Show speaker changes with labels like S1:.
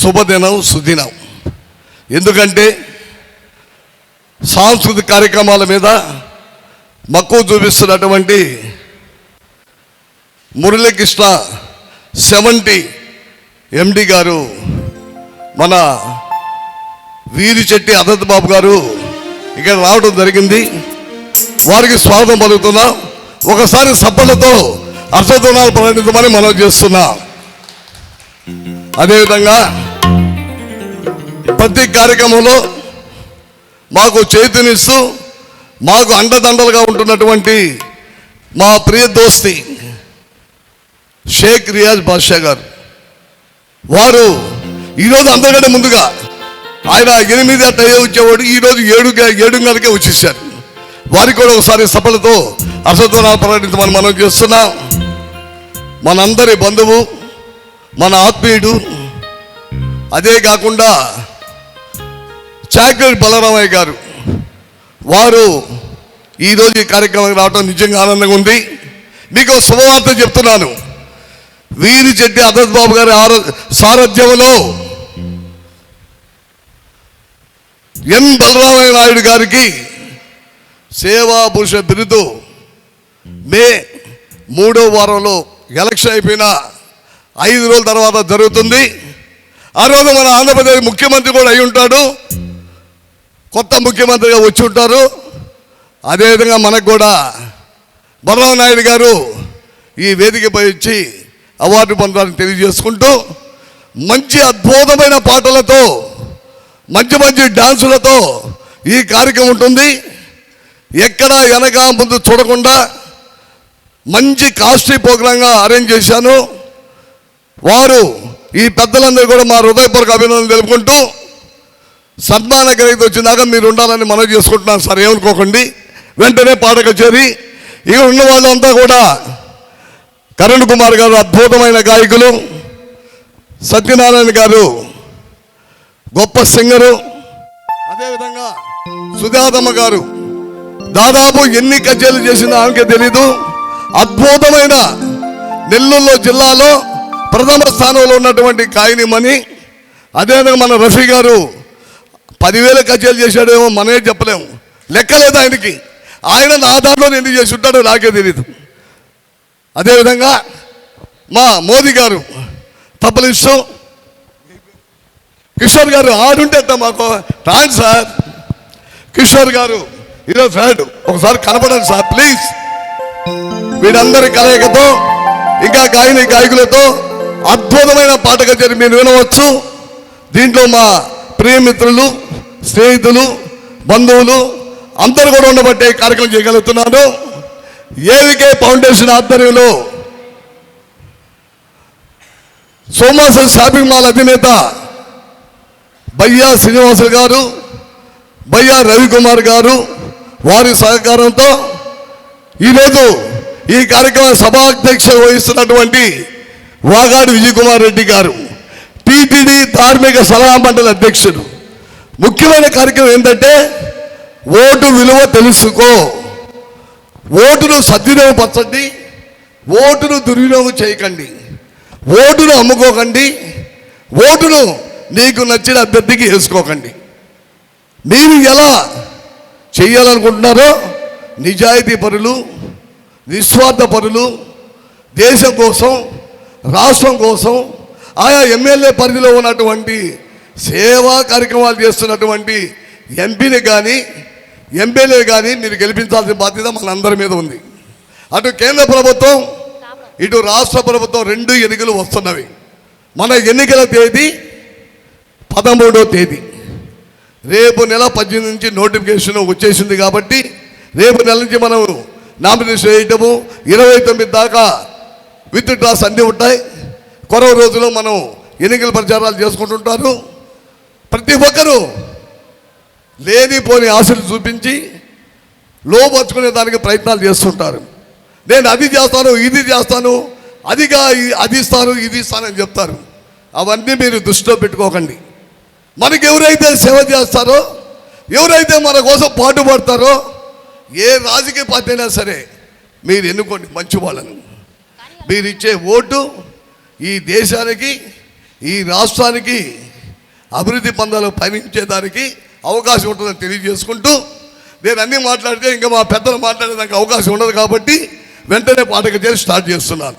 S1: శుభదినం సుదినం. ఎందుకంటే సాంస్కృతిక కార్యక్రమాల మీద మక్కువ చూపిస్తున్నటువంటి మురళీకృష్ణ సెవెంటీ ఎండి గారు మన వీరి చెట్టి అదత్ బాబు గారు ఇక్కడ రావడం జరిగింది. వారికి స్వాగతం పలుకుతున్నాం. ఒకసారి సభలతో అర్థదోనాలు ప్రకటించమని మనం చేస్తున్నాం. అదేవిధంగా ప్రతి కార్యక్రమంలో మాకు చేతినిస్తూ మాకు అండదండలుగా ఉంటున్నటువంటి మా ప్రియ దోస్తి షేక్ రియాజ్ బాద్షా గారు. వారు ఈరోజు అందరికంటే ముందుగా ఆయన ఎనిమిది అట్ట వచ్చేవాడు ఈరోజు ఏడు ఏడున్నరకే వచ్చేసారు. వారికి కూడా ఒకసారి సభలతో అసత్వనాలు ప్రకటించమని మనం చేస్తున్నాం. మనందరి బంధువు మన ఆత్మీయుడు. అదే కాకుండా చాకరి బలరామయ్య గారు వారు ఈరోజు ఈ కార్యక్రమానికి రావడం నిజంగా ఆనందంగా ఉంది. మీకు శుభవార్త చెప్తున్నాను. వీరి చెట్టి అదత్ బాబు గారి ఆరో సారథ్యంలో ఎన్ బలరామయ్య నాయుడు గారికి సేవా పురుష బిరుదు మే మూడో వారంలో ఎలక్షన్ అయిపోయిన ఐదు రోజుల తర్వాత జరుగుతుంది. ఆ రోజు మన ఆంధ్రప్రదేశ్ ముఖ్యమంత్రి కూడా అయి ఉంటాడు. కొత్త ముఖ్యమంత్రిగా వచ్చి ఉంటారు. అదేవిధంగా మనకు కూడా బలరాం నాయుడు గారు ఈ వేదికపై వచ్చి అవార్డు పొందాలని తెలియజేసుకుంటూ మంచి అద్భుతమైన పాటలతో మంచి మంచి డాన్సులతో ఈ కార్యక్రమం ఉంటుంది. ఎక్కడ వెనక ముందు చూడకుండా మంచి కాస్ట్లీ ప్రోగ్రాంగా అరేంజ్ చేశాను. వారు ఈ పెద్దలందరూ కూడా మా హృదయపూర్వక అభినందనలు తెలుపుకుంటూ సన్మాన గ్రహీత వచ్చినాక మీరు ఉండాలని మనం చేసుకుంటున్నాను సార్ ఏమనుకోకండి. వెంటనే పాట కచేరి ఇక ఉన్న వాళ్ళంతా కూడా కరణ్ కుమార్ గారు అద్భుతమైన గాయకులు సత్యనారాయణ గారు గొప్ప సింగరు అదేవిధంగా సుజాతమ్మ గారు. దాదాపు ఎన్ని కచేరీలు చేసిందో ఆమెకే తెలీదు. అద్భుతమైన నెల్లూరులో జిల్లాలో ప్రథమ స్థానంలో ఉన్నటువంటి కాయనిమని అదేవిధంగా మన రఫీ గారు పదివేల కచేరీలు చేశాడేమో మనమే చెప్పలేము. లెక్కలేదు ఆయనకి? ఆయన నా దాంట్లో ఎందుకు చేసి ఉంటాడో నాకే తెలియదు అదేవిధంగా మా మోదీ గారు తప్పలిస్తూ కిషోర్ గారు ఆడుంటే మాకు రాండి సార్. కిషోర్ గారు ఈరోజు ఫ్యాడ్ ఒకసారి కనపడండి సార్ ప్లీజ్. వీరందరి కలయికతో ఇంకా గాయని గాయకులతో అద్భుతమైన పాట కచేరి మీరు వినవచ్చు. దీంట్లో మా ప్రియమిత్రులు స్నేహితులు బంధువులు అందరూ కూడా ఉండబట్టే కార్యక్రమం చేయగలుగుతున్నాను. ఏవికే ఫౌండేషన్ ఆధ్వర్యంలో సోమాసన్ షాపింగ్ మాల్ అధినేత బయ్యా శ్రీనివాసులు గారు బయ్యా రవికుమార్ గారు వారి సహకారంతో ఈరోజు ఈ కార్యక్రమ సభాధ్యక్ష వహిస్తున్నటువంటి వాగాడి విజయ్ కుమార్ రెడ్డి గారు. టీటీడీ ధార్మిక సలహా మండలి అధ్యక్షుడు. ముఖ్యమైన కార్యక్రమం ఏంటంటే ఓటు విలువ తెలుసుకో. ఓటును సద్వినియోగపరచండి ఓటును దుర్వినియోగం చేయకండి ఓటును అమ్ముకోకండి ఓటును నీకు నచ్చిన అభ్యర్థికి వేసుకోకండి. మీరు ఎలా చేయాలనుకుంటున్నారో నిజాయితీ పరులు నిస్వార్థ పరులు దేశం కోసం రాష్ట్రం కోసం ఆయా ఎమ్మెల్యే పరిధిలో ఉన్నటువంటి సేవా కార్యక్రమాలు చేస్తున్నటువంటి ఎంపీని కానీ ఎంపీలే కానీ మీరు గెలిపించాల్సిన బాధ్యత మనందరి మీద ఉంది. అటు కేంద్ర ప్రభుత్వం ఇటు రాష్ట్ర ప్రభుత్వం రెండు ఎన్నికలు వస్తున్నవి. మన ఎన్నికల తేదీ పదమూడో తేదీ. రేపు నెల పద్దెనిమిది నుంచి నోటిఫికేషన్ వచ్చేసింది కాబట్టి రేపు నెల నుంచి మనం నామినేషన్ వేయటము ఇరవై తొమ్మిది దాకా విత్ డ్రాస్ అన్నీ ఉంటాయి. కొరవ రోజులో మనం ఎన్నికల ప్రచారాలు చేసుకుంటుంటారు. ప్రతి ఒక్కరూ లేనిపోని ఆశలు చూపించి లోపరుచుకునే దానికి ప్రయత్నాలు చేస్తుంటారు. నేను అది చేస్తాను ఇది చేస్తాను అదిగా అది ఇస్తాను ఇది ఇస్తానని చెప్తారు. అవన్నీ మీరు దృష్టిలో పెట్టుకోకండి. మనకి ఎవరైతే సేవ చేస్తారో ఎవరైతే మన కోసం పాటుపడతారో ఏ రాజకీయ పార్టీ అయినా సరే మీరు ఎన్నుకోండి మంచి వాళ్ళను. మీరు ఇచ్చే ఓటు ఈ దేశానికి ఈ రాష్ట్రానికి అభివృద్ధి పందాలు పయనించేదానికి అవకాశం ఉంటుందని తెలియజేసుకుంటూ నేను అన్నీ మాట్లాడితే ఇంకా మా పెద్దలు మాట్లాడేదానికి అవకాశం ఉండదు కాబట్టి వెంటనే పాటకు చేసి స్టార్ట్ చేస్తున్నాను.